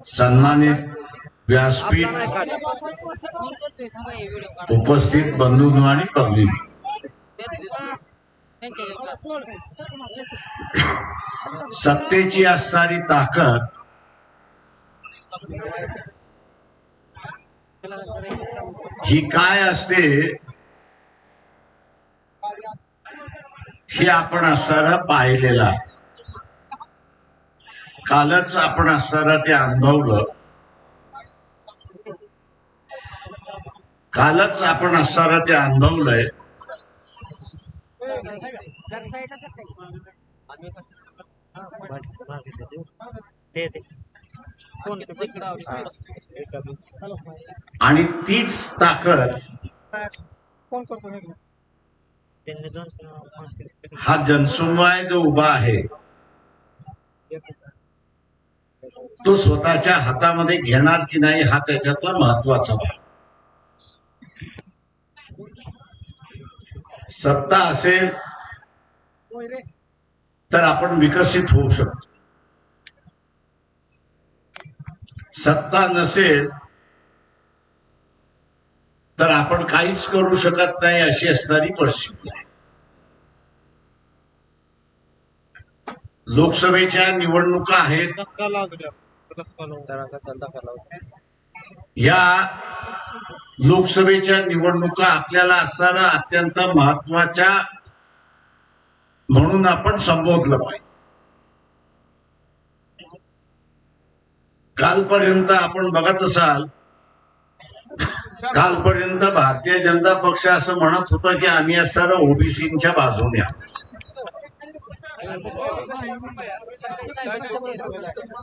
सन्मानित व्यासपीठ उपस्थित बंधू आणि पब्लिक. सत्तेची असणारी ताकद ही काय असते? हे आपण पाहिलेलं आहे. कालच आपण असताना ते अनुभवलं. कालच आपण असताना ते अनुभवलंय. आणि तीच ताकद हा जनसमुदाय जो उभा आहे तो स्वतःच्या हातामध्ये घेणार की नाही हा त्याच्यातला महत्त्वाचा भाग. सत्ता असेल तर आपण विकसित होऊ शकतो. सत्ता नसेल तर आपण काहीच करू शकत नाही अशी असणारी परिस्थिती आहे. लोकसभेच्या निवडणुका आहेत. या लोकसभेच्या निवडणुका आपल्याला असणारा अत्यंत महत्त्वाच्या म्हणून आपण संबोधलं पाहिजे. कालपर्यंत आपण बघत असाल कालपर्यंत भारतीय जनता पक्ष असं म्हणत होता की आम्ही असणारा ओबीसीच्या बाजूने आहोत.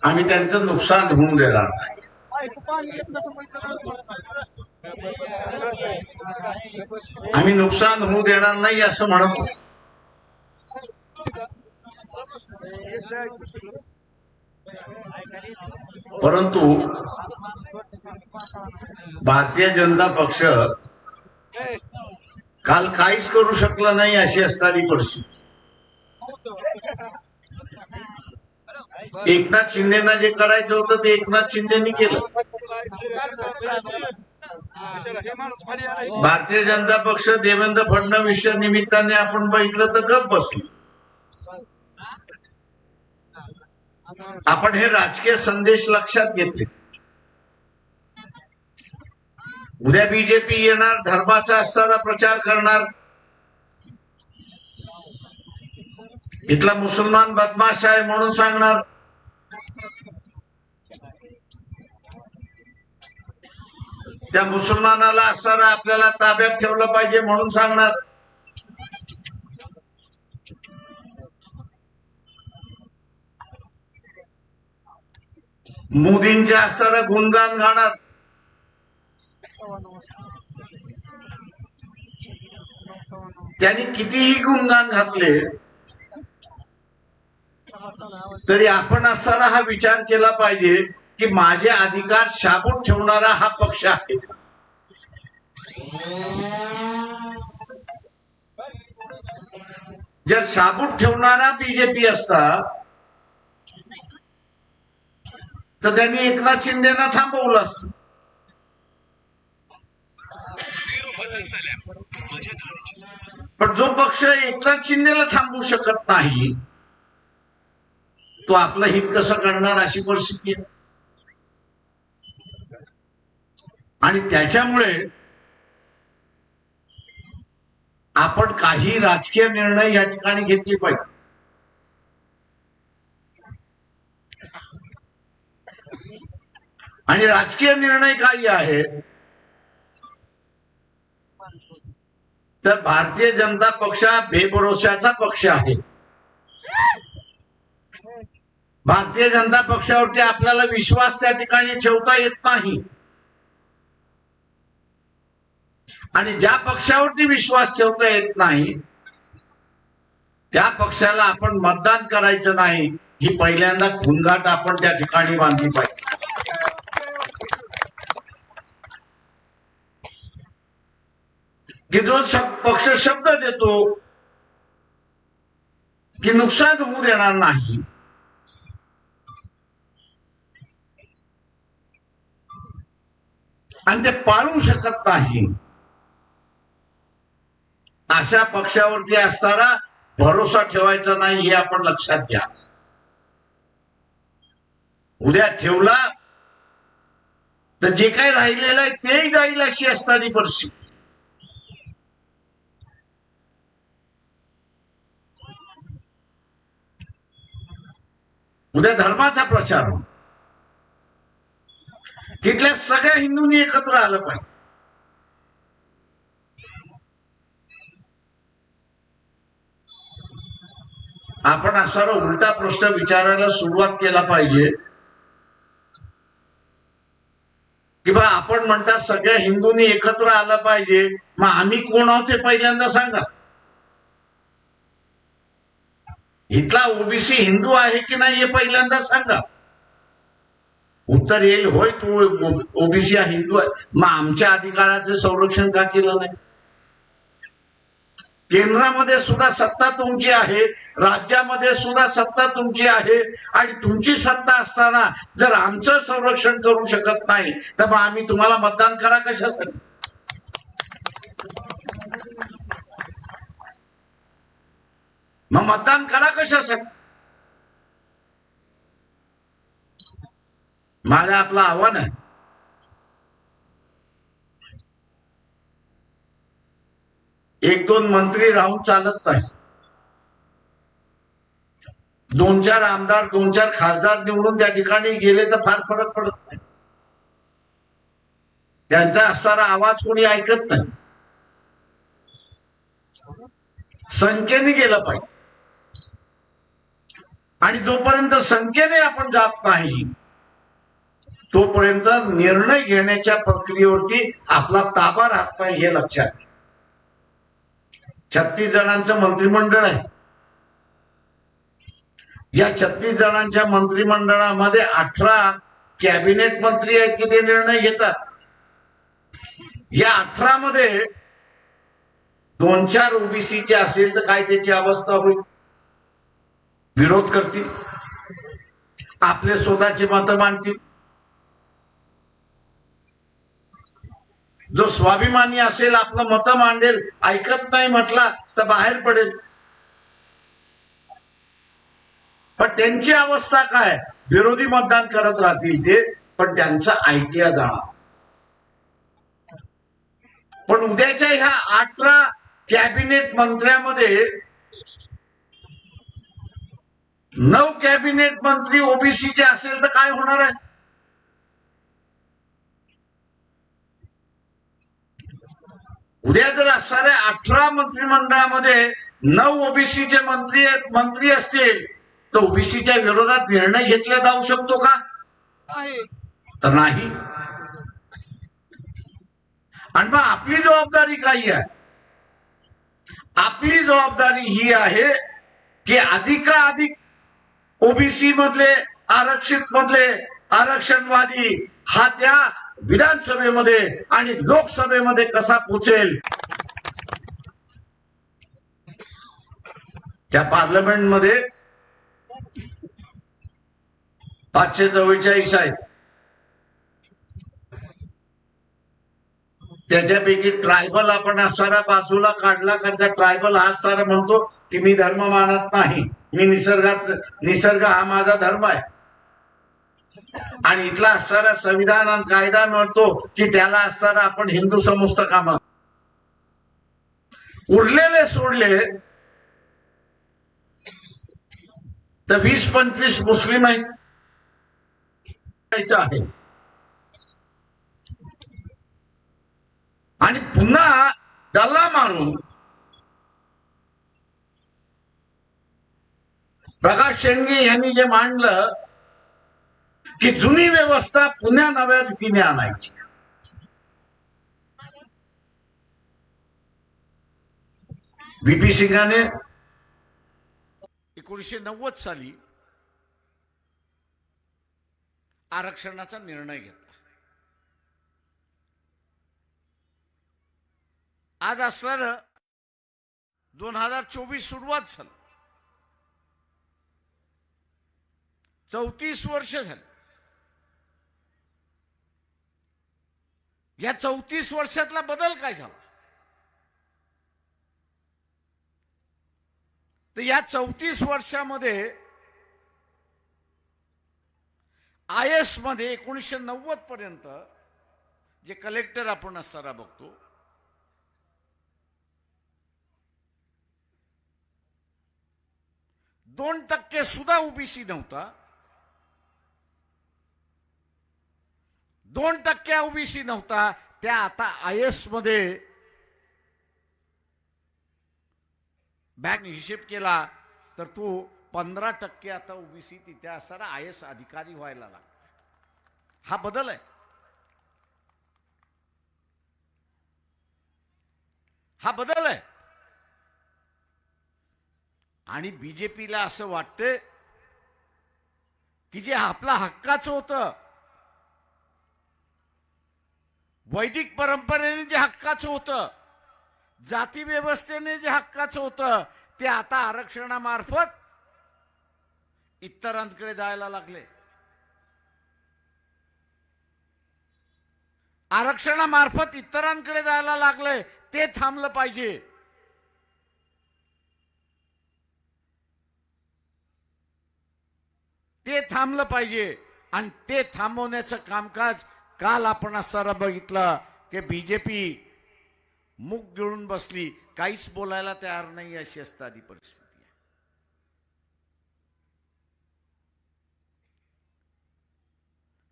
आम्ही त्यांचं नुकसान होऊन देणार नाही. आम्ही नुकसान होऊ देणार नाही असं म्हणत परंतु भारतीय जनता पक्ष काल काहीच करू शकला नाही अशी असणारी परिस्थिती. एकनाथ शिंदेना जे करायचं होतं ते एकनाथ शिंदेनी केलं. भारतीय जनता पक्ष देवेंद्र फडणवीस निमित्ताने आपण बघितलं तर गप बसलो. आपण हे राजकीय संदेश लक्षात घेतले. उद्या बीजेपी येणार धर्माचा असताना प्रचार करणार इथला मुसलमान बदमाश आहे म्हणून सांगणार. त्या मुसलमानाला असताना आपल्याला ताब्यात ठेवलं पाहिजे म्हणून सांगणार. मोदींच्या असताना गुणगान गाणार. त्यांनी कितीही गुणगान घातले तरी आपण असताना हा विचार केला पाहिजे की माझे अधिकार शाबूत ठेवणारा हा पक्ष आहे. जर शाबूत ठेवणारा बीजेपी असता तर त्यांनी एकनाथ शिंदेना थांबवलं असतं. पण जो पक्ष एकनाथ शिंदेला थांबवू शकत नाही तो आपलं हित कसं करणार अशी परिस्थिती आहे. आणि त्याच्यामुळे आपण काही राजकीय निर्णय या ठिकाणी घेतले पाहिजे. आणि राजकीय निर्णय काही आहे. तर भारतीय जनता पक्ष हा बेभरोशाचा पक्ष आहे. भारतीय जनता पक्षावरती आपल्याला विश्वास त्या ठिकाणी ठेवता येत नाही. आणि ज्या पक्षावरती विश्वास ठेवता येत नाही त्या पक्षाला आपण मतदान करायचं नाही ही पहिल्यांदा खुनगाट आपण त्या ठिकाणी बांधली पाहिजे. की जो पक्ष शब्द देतो की नुकसान होऊ देणार नाही. आणि ते पाळू शकत नाही. अशा पक्षावरती असताना भरोसा ठेवायचा नाही हे आपण लक्षात घ्या. उद्या ठेवला तर जे काही राहिलेलं आहे तेही जाईल अशी असताना परिस्थिती. उद्या धर्माचा प्रचार हो तिथल्या सगळ्या हिंदूंनी एकत्र आलं पाहिजे. आपण असा उलटा प्रश्न विचारायला सुरुवात केला पाहिजे. की बा आपण म्हणतात सगळ्या हिंदूंनी एकत्र आलं पाहिजे. मग आम्ही कोण आहोत ते पहिल्यांदा सांगा. इथला ओबीसी हिंदू आहे की नाही हे पहिल्यांदा सांगा. उत्तर येईल होय तू ओबीसी हिंदू आहे. मग आमच्या अधिकाराचं संरक्षण का केलं नाही? केंद्रामध्ये सुद्धा सत्ता तुमची आहे राज्यामध्ये सुद्धा सत्ता तुमची आहे आणि तुमची सत्ता असताना जर आमचं संरक्षण करू शकत नाही तर मग आम्ही तुम्हाला मतदान करा कशासाठी? मग मतदान करा कशासाठी? माझं आपलं आव्हान आहे एक दोन मंत्री राहून चालत नाही. दोन चार आमदार दोन चार खासदार निवडून त्या ठिकाणी गेले तर फार फरक पडत नाही. त्यांचा असणारा आवाज कोणी ऐकत नाही. संख्येने गेलं पाहिजे. आणि जोपर्यंत संख्येने आपण जात नाही तोपर्यंत निर्णय घेण्याच्या प्रक्रियेवरती आपला ताबा राहत नाही हे लक्षात छत्तीस जणांचं मंत्रिमंडळ आहे. या छत्तीस जणांच्या मंत्रिमंडळामध्ये अठरा कॅबिनेट मंत्री आहेत की ते निर्णय घेतात? या अठरा मध्ये दोन चार ओबीसीचे असेल तर काय त्याची अवस्था होईल? विरोध करतील? आपले स्वतःची मतं मांडतील? जो स्वाभिमानी असेल आपलं मतं मांडेल ऐकत नाही म्हटला तर बाहेर पडेल. पण त्यांची अवस्था काय? विरोधी मतदान करत राहतील ते पण त्यांचं ऐकल्या जाणार. पण उद्याच्या ह्या अठरा कॅबिनेट मंत्र्यामध्ये नऊ कॅबिनेट मंत्री ओबीसीचे असेल तर काय होणार आहे? उद्या जर असणाऱ्या अठरा मंत्रिमंडळामध्ये नऊ ओबीसीचे मंत्री मंत्री असतील तर ओबीसीच्या विरोधात निर्णय घेतला जाऊ शकतो का? तर नाही. आणि मग आपली जबाबदारी काय आहे? आपली जबाबदारी ही आहे की अधिकाधिक ओबीसी मधले आरक्षित मधले आरक्षणवादी हा त्या विधानसभेमध्ये आणि लोकसभेमध्ये कसा पोचेल? त्या पार्लमेंटमध्ये पाचशे चव्वेचाळीस आहेत. त्याच्यापैकी ट्रायबल आपण असणारा बाजूला काढला कारण का ट्रायबल हा सारा म्हणतो की मी धर्म मानत नाही. मी निसर्गात निसर्ग हा माझा धर्म आहे. आणि इथला असणारा संविधान आणि कायदा म्हणतो की त्याला असणारा आपण हिंदू समजतं कामा. उरलेले सोडले तर वीस पंचवीस मुस्लिम आहेत. आहे. आणि पुन्हा दल्ला मारून प्रकाश शेंडगे यांनी जे मांडलं की जुनी व्यवस्था पुन्हा नव्या रीतीने आणायची. बीपी सिंगाने एकोणीशे नव्वद साली आरक्षणाचा निर्णय घेतला. आज असणार दोन हजार चोवीस सुरुवात झाली. चौतीस वर्ष झाली. या चौतीस वर्षातला बदल काय झाला? तर या चौतीस वर्षामध्ये आय एसमध्ये एकोणीसशे नव्वद पर्यंत जे कलेक्टर आपण असताना बघतो दोन टक्के सुद्धा ओबीसी नव्हता. दोन टक्के ओबीसी नव्हता त्या आता आय एसमध्ये बँक हिशेब केला तर तो पंधरा टक्के आता ओबीसी तिथे असताना आय एस अधिकारी व्हायला लागला. हा बदल आहे. हा बदल आहे. आणि बीजेपीला असं वाटतं की जे आपला हक्काचं होतं वैदिक परंपरेने जे हक्काचं होतं जाती व्यवस्थेने जे हक्काचं होतं ते आता आरक्षणामार्फत इतरांकडे जायला लागले. आरक्षणामार्फत इतरांकडे जायला लागले ते थांबलं पाहिजे. ते थांबलं पाहिजे आणि ते थांबवण्याचं कामकाज काल आपण असताना बघितलं की बीजेपी मुख गिळून बसली काहीच बोलायला तयार नाही अशी असणारी परिस्थिती. आहे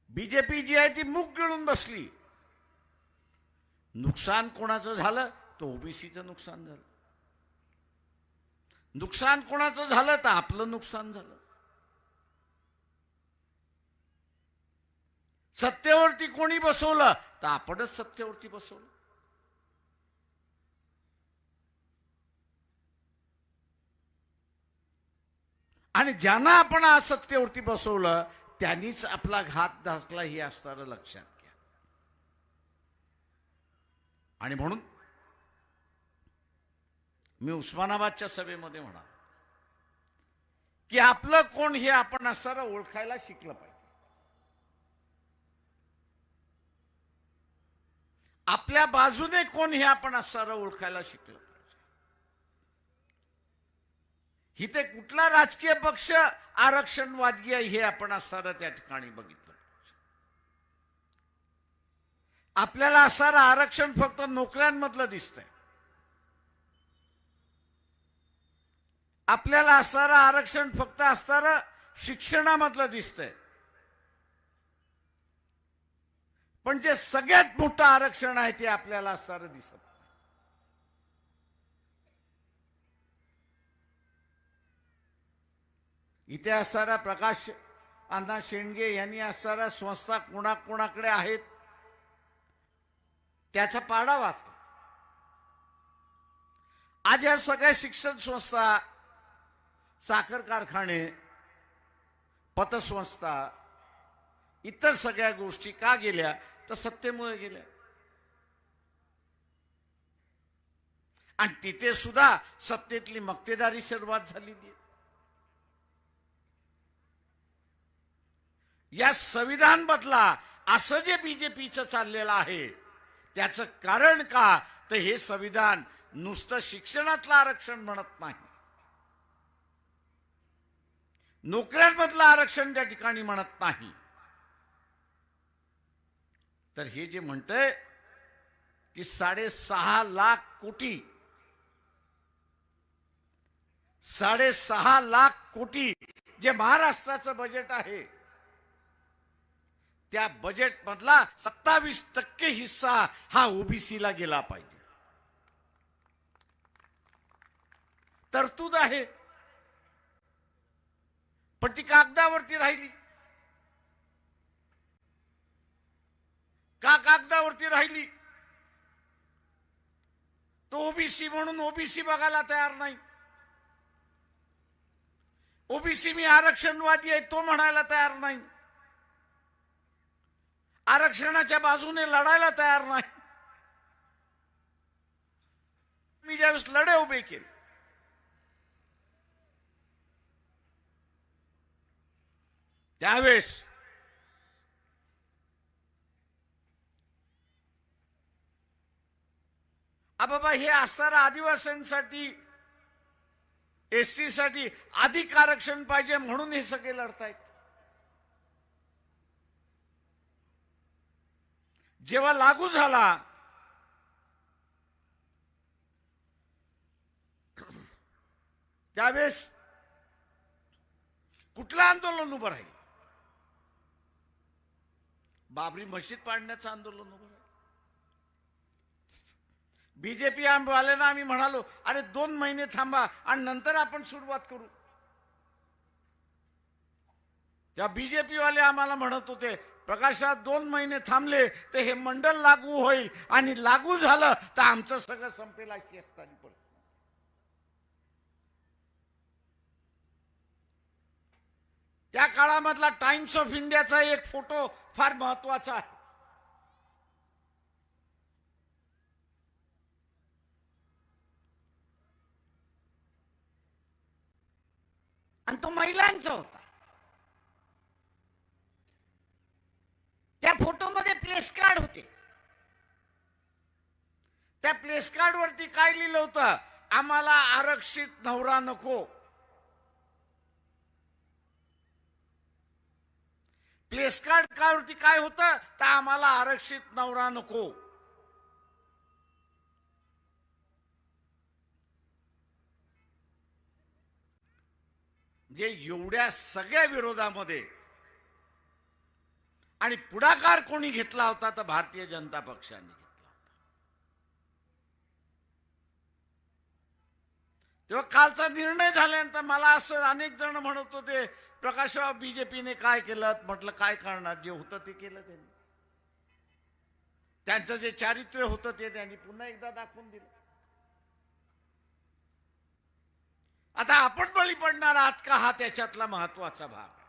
बीजेपी जी आहे ती मुख गिळून बसली. नुकसान कोणाचं झालं? तर ओबीसीचं नुकसान झालं. नुकसान कोणाचं झालं? तर आपलं नुकसान झालं. सत्तेवरती कोणी बसवलं तर आपणच सत्तेवरती बसवलं. आणि ज्यांना आपण आज सत्तेवरती बसवलं त्यांनीच आपला घात घातला हे असणारं लक्षात घ्या. आणि म्हणून मी उस्मानाबादच्या सभेमध्ये म्हणा की आपलं कोण हे आपण असणारं ओळखायला शिकलं पाहिजे. आपल्या बाजूने कोण हे आपण असणारं ओळखायला शिकलं पाहिजे. इथे कुठला राजकीय पक्ष आरक्षणवादी आहे हे आपण असताना त्या ठिकाणी बघितलं आपल्याला असणारं आरक्षण फक्त नोकऱ्यांमधलं दिसतंय. आपल्याला असणारं आरक्षण फक्त असणारं शिक्षणामधलं दिसतंय. पण जे सगळ्यात मोठं आरक्षण आहे ते आपल्याला असणारं दिसत इथे असणारा प्रकाश अण्णा शेंडगे यांनी असणाऱ्या संस्था कोणाकोणाकडे आहेत त्याचा पाडा वाचला. आज या सगळ्या शिक्षण संस्था साखर कारखाने पतसंस्था इतर सगळ्या गोष्टी का गेल्या? तर सत्तेमुळे गेल्या. आणि तिथे सुद्धा सत्तेतली मक्तेदारी सुरुवात झालेली या संविधान बदला असं जे बीजेपीचं चाललेलं आहे त्याचं कारण का? तर हे संविधान नुसतं शिक्षणातलं आरक्षण म्हणत नाही. नोकऱ्यांमधलं आरक्षण त्या ठिकाणी म्हणत नाही. तर हे जे म्हणतंय की साडेसहा लाख कोटी साडेसहा लाख कोटी जे महाराष्ट्राचं बजेट आहे त्या बजेट मधला सत्तावीस टक्के हिस्सा हा ओबीसीला गेला पाहिजे. तरतूद आहे. पण ती कागदावरती राहिली. का कागदावरती राहिली? तो ओबीसी म्हणून ओबीसी बघायला तयार नाही. ओबीसी मी आरक्षणवादी आहे तो म्हणायला तयार नाही. आरक्षणाच्या बाजूने लढायला तयार नाही. मी ज्यावेळेस लढे उभे केले त्यावेळेस बाबा हे असणार आदिवासींसाठी एससी साठी अधिक आरक्षण पाहिजे म्हणून हे सगळे लढतायत. जेव्हा लागू झाला त्यावेळेस कुठलं आंदोलन उभं राहील? बाबरी मशीद पाडण्याचं आंदोलन उभं बीजेपी वाल्यांना आम्ही म्हणालो अरे दोन महिने थांबा आणि नंतर आपण सुरुवात करू. त्या बीजेपी वाले आम्हाला म्हणत होते प्रकाशात दोन महिने थांबले तर हे मंडळ लागू होईल आणि लागू झालं तर आमचं सगळं संपेल अशी असताना पडत त्या काळामधला टाइम्स ऑफ इंडियाचा एक फोटो फार महत्त्वाचा आहे. आणि तो महिलांचा होता. त्या फोटोमध्ये प्लेस कार्ड होते. त्या प्लेस कार्ड वरती काय लिहिलं होतं? आम्हाला आरक्षित नवरा नको. प्लेस कार्ड वरती काय होतं? तर आम्हाला आरक्षित नवरा नको. जे एवढ्या सगळ्या विरोधामध्ये. आणि पुढाकार कोणी घेतला होता तर भारतीय जनता पक्षाने घेतला होता. तेव्हा कालचा निर्णय झाल्यानंतर मला असं अनेक जण म्हणत होते प्रकाशराव बीजेपीने काय केलं? म्हटलं काय करणार? जे होतं ते केलं त्यांनी. त्यांचं जे चारित्र्य होतं ते त्यांनी पुन्हा एकदा दाखवून दिलं. आता आपण बळी पडणार आहात का? हा त्याच्यातला महत्त्वाचा भाग. आहे.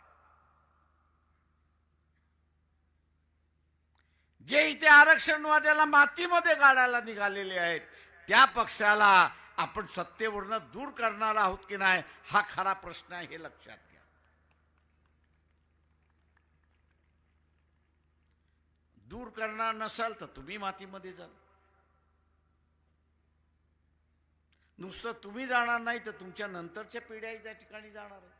जे इथे आरक्षणवाद्याला मातीमध्ये गाडायला निघालेले आहेत त्या पक्षाला आपण सत्तेवरनं दूर करणार आहोत की नाही हा खरा प्रश्न आहे हे लक्षात घ्या. दूर करणार नसाल तर तुम्ही मातीमध्ये जाल नुसतं तुम्ही जाणार नाही तर तुमच्या नंतरच्या पिढ्याही त्या ठिकाणी जाणार आहेत.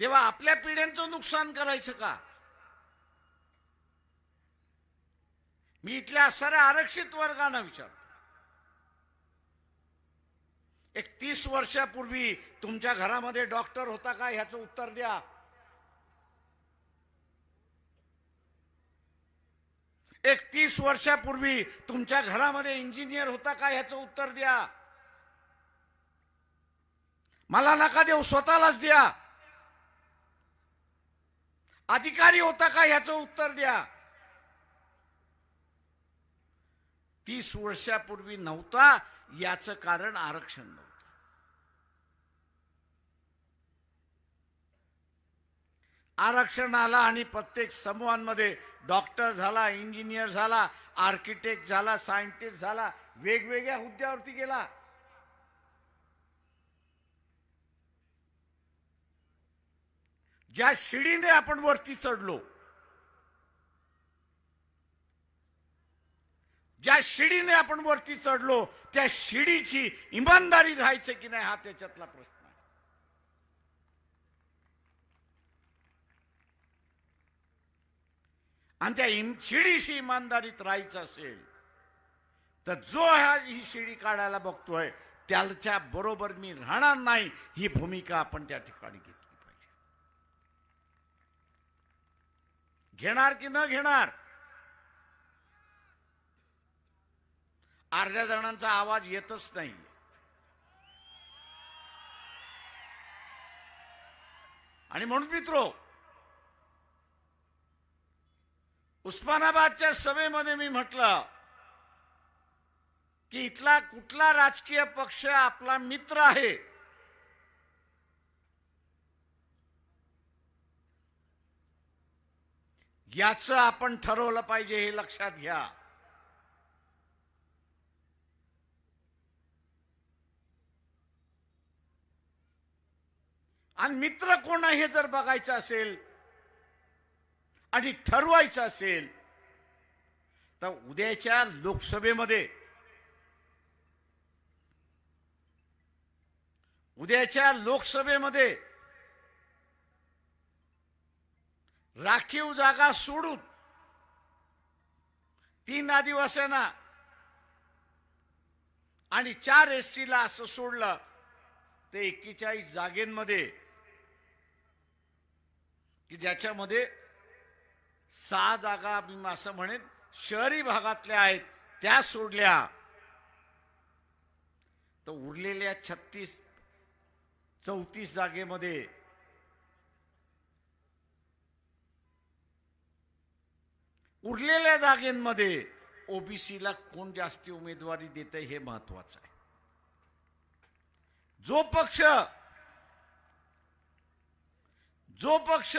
तेव्हा आपल्या पिढ्यांचं नुकसान करायचं का? मी इथल्या असणाऱ्या आरक्षित वर्गांना विचारतो. एक तीस वर्षापूर्वी तुमच्या घरामध्ये डॉक्टर होता का? ह्याचं उत्तर द्या. एक तीस वर्षापूर्वी तुमच्या घरामध्ये इंजिनियर होता का ह्याचं उत्तर द्या. मला नका देऊ स्वतःलाच द्या. अधिकारी होता का ह्याचं उत्तर द्या. तीस वर्षापूर्वी नव्हता याचं कारण आरक्षण नव्हतं. आरक्षण आला आणि प्रत्येक समूहांमध्ये डॉक्टर झाला इंजिनियर झाला आर्किटेक्ट झाला सायंटिस्ट झाला वेगवेगळ्या हुद्द्यावरती गेला. ज्या शिडीने आपण वरती चढलो ज्या शिडीने आपण वरती चढलो त्या शिडीची इमानदारी राहायचं की नाही हा त्याच्यातला प्रश्न. आणि त्या इम- शिडीशी इमानदारीत राहायचं असेल तर जो ह्या ही शिडी काढायला बघतोय त्याच्या बरोबर मी राहणार नाही ही भूमिका आपण त्या ठिकाणी घेतली पाहिजे. घेणार की न घेणार? अर्ध्या जणांचा आवाज येतच नाही. आणि म्हणून मित्रो उस्मानाबादच्या सभेमध्ये मी म्हटलं की इथला कुठला राजकीय पक्ष आपला मित्र आहे? याचं आपण ठरवलं पाहिजे हे लक्षात घ्या. आणि मित्र कोण आहे हे जर बघायचं असेल आणि ठरवायचं असेल तर उद्याच्या लोकसभेमध्ये उद्याच्या लोकसभेमध्ये राखीव जागा सोडून तीन आदिवासींना आणि चार एस ला असं सोडलं ते एक्केचाळीस जागेंमध्ये की ज्याच्यामध्ये सहा जागा मी असं म्हणेन शहरी भागातल्या आहेत त्या सोडल्या. तर उरलेल्या छत्तीस चौतीस जागेमध्ये उरलेल्या जागेमध्ये ओबीसीला कोण जास्ती उमेदवारी देत हे महत्वाचं आहे. जो पक्ष जो पक्ष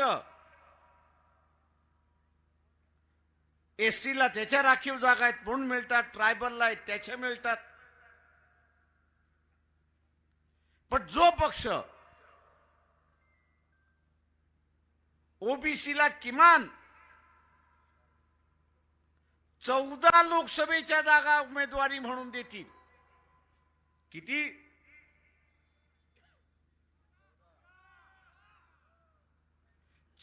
एससीला त्याच्या राखीव जागा आहेत म्हणून मिळतात ट्रायबलला आहेत त्याच्या मिळतात. पण जो पक्ष ओबीसीला किमान चौदा लोकसभेच्या जागा उमेदवारी म्हणून देतील किती?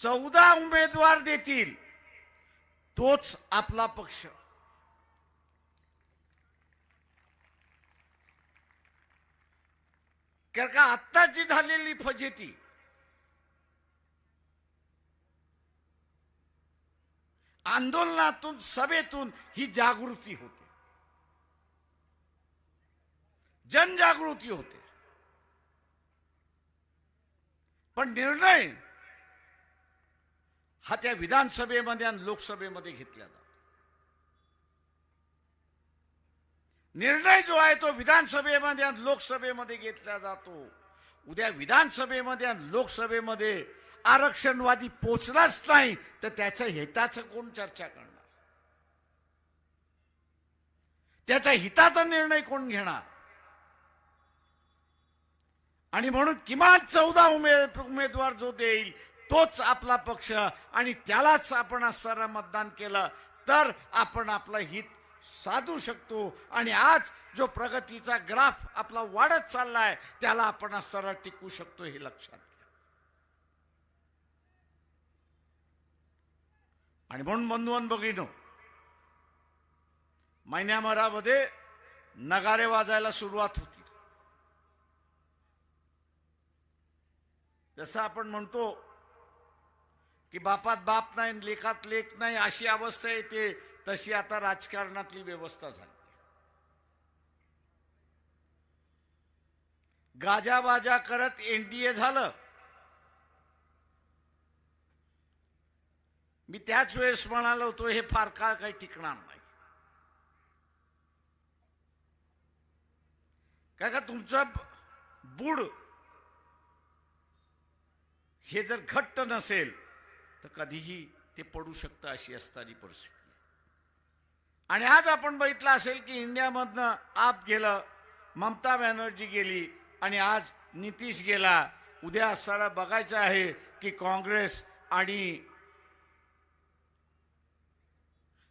चौदा उमेदवार देतील. तोच आपला पक्ष. कारण का आत्ताची झालेली फजेती आंदोलनातून सभेतून ही जागृती होते. जनजागृती होते. पण निर्णय हा त्या विधानसभेमध्ये आणि लोकसभेमध्ये घेतला जातो. निर्णय जो आहे तो विधानसभेमध्ये आणि लोकसभेमध्ये घेतला जातो. उद्या विधानसभेमध्ये आणि लोकसभेमध्ये आरक्षणवादी पोचलाच नाही तर त्याच्या हिताचं कोण चर्चा करणार? त्याच्या हिताचा निर्णय कोण घेणार? आणि म्हणून किमान चौदा उमेद उमेदवार जो देईल तोच आपला पक्ष आणि त्यालाच आपण असताना मतदान केलं तर आपण आपलं हित साधू शकतो. आणि आज जो प्रगतीचा ग्राफ आपला वाढत चाललाय त्याला आपण असताना टिकू शकतो हे लक्षात घ्या. आणि म्हणून बंधुवन बघिनो महिन्याभरामध्ये नगारे वाजायला सुरुवात होती. जसं आपण म्हणतो की बापात बाप नाही आणि लेखात लेख नाही अशी अवस्था येते तशी आता राजकारणातली व्यवस्था झाली. गाजाबाजा करत एनडीए झालं. मी त्याच वेळेस म्हणालो होतो हे फार काळ काही टिकणार नाही. काय का तुमचं बुड हे जर घट्ट नसेल तर कधीही ते पडू शकतं अशी असणारी परिस्थिती आणि आज आपण बघितलं असेल की इंडियामधनं आप गेलं ममता बॅनर्जी गेली आणि आज नितीश गेला. उद्या असताना बघायचं आहे की काँग्रेस आणि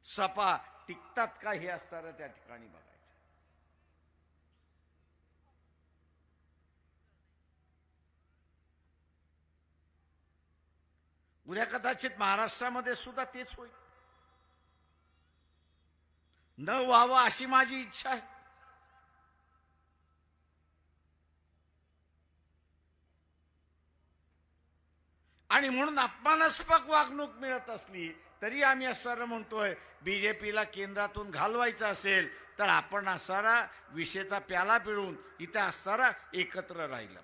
सपा टिकतात का हे असताना त्या ठिकाणी बघा उद्या कदाचित महाराष्ट्रामध्ये सुद्धा तेच होईल. न व्हावं अशी माझी इच्छा आहे. आणि म्हणून अपमानास्पद वागणूक मिळत असली तरी आम्ही असताना म्हणतोय बीजेपीला केंद्रातून घालवायचं असेल तर आपण असारा विषेचा प्याला पिळून इथं असताना एकत्र राहिलं.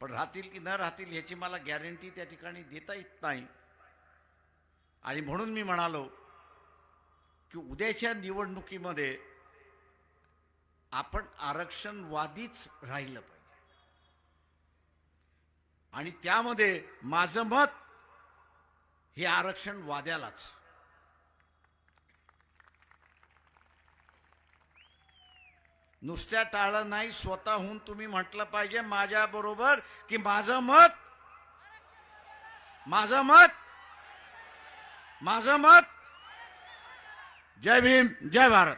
पण राहतील की न राहतील ह्याची मला गॅरंटी त्या ठिकाणी देता येत नाही. आणि म्हणून मी म्हणालो की उद्याच्या निवडणुकीमध्ये आपण आरक्षणवादीच राहिलं पाहिजे. आणि त्यामध्ये माझं मत हे आरक्षण वाद्यालाच नुसत्या टाळं नाही स्वतःहून तुम्ही म्हटलं पाहिजे माझ्या बरोबर की माझं मत माझं मत माझं मत. जय भीम जय भारत.